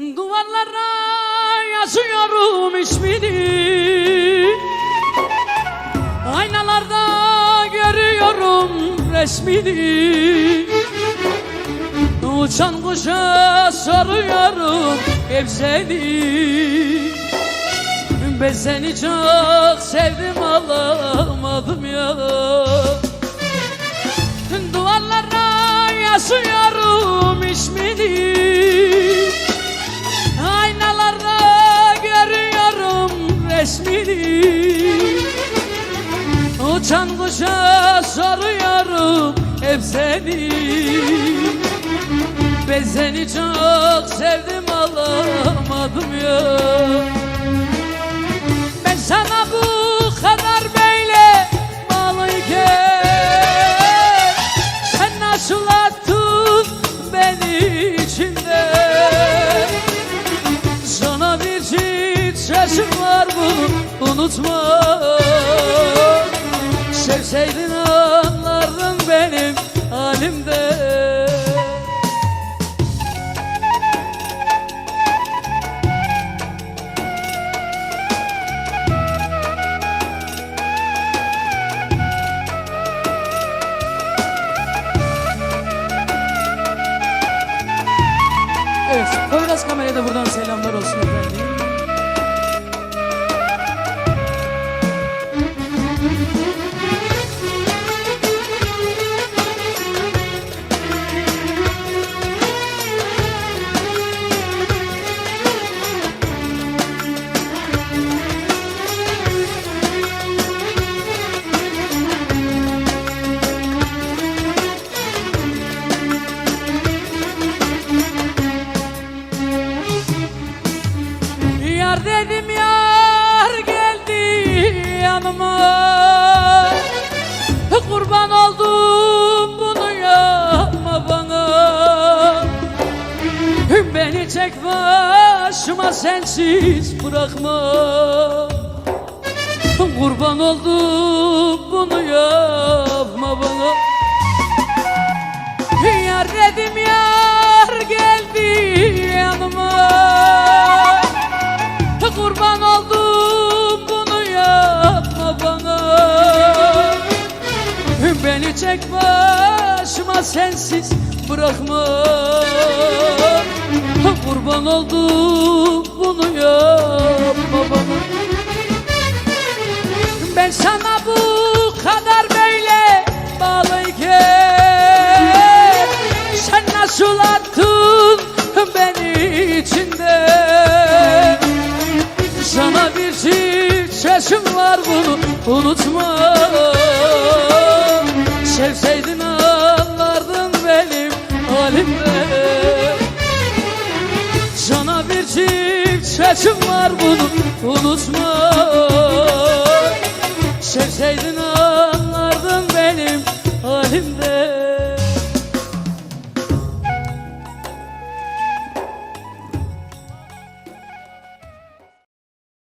Duvarlara yazıyorum ismini. Aynalarda görüyorum resmini. Uçan kuşa soruyorum hep seni Ben seni çok sevdim alamadım ya. Duvarlara yazıyorum ismini hep seni. Ben seni çok sevdim alamadım ya. Ben sana bu kadar böyle bağlıyken Sen nasıl attın beni içinde? Sana bir sözüm var bunu unutma. Sevseydin Poyraz kameraya da buradan selamlar olsun efendim. Yar dedim yar geldi yanıma. Kurban oldum bunu yapma bana. Beni tek başıma sensiz bırakma. Kurban oldum bunu yapma bana. Yar dedim yar geldi yanıma Kurban oldum bunu yapma bana. Beni tek başıma sensiz bırakma. Kurban oldum bunu bunu unutma. Sevseydin anlardın benim halimde. Sana bir çift sözüm var bunu unutma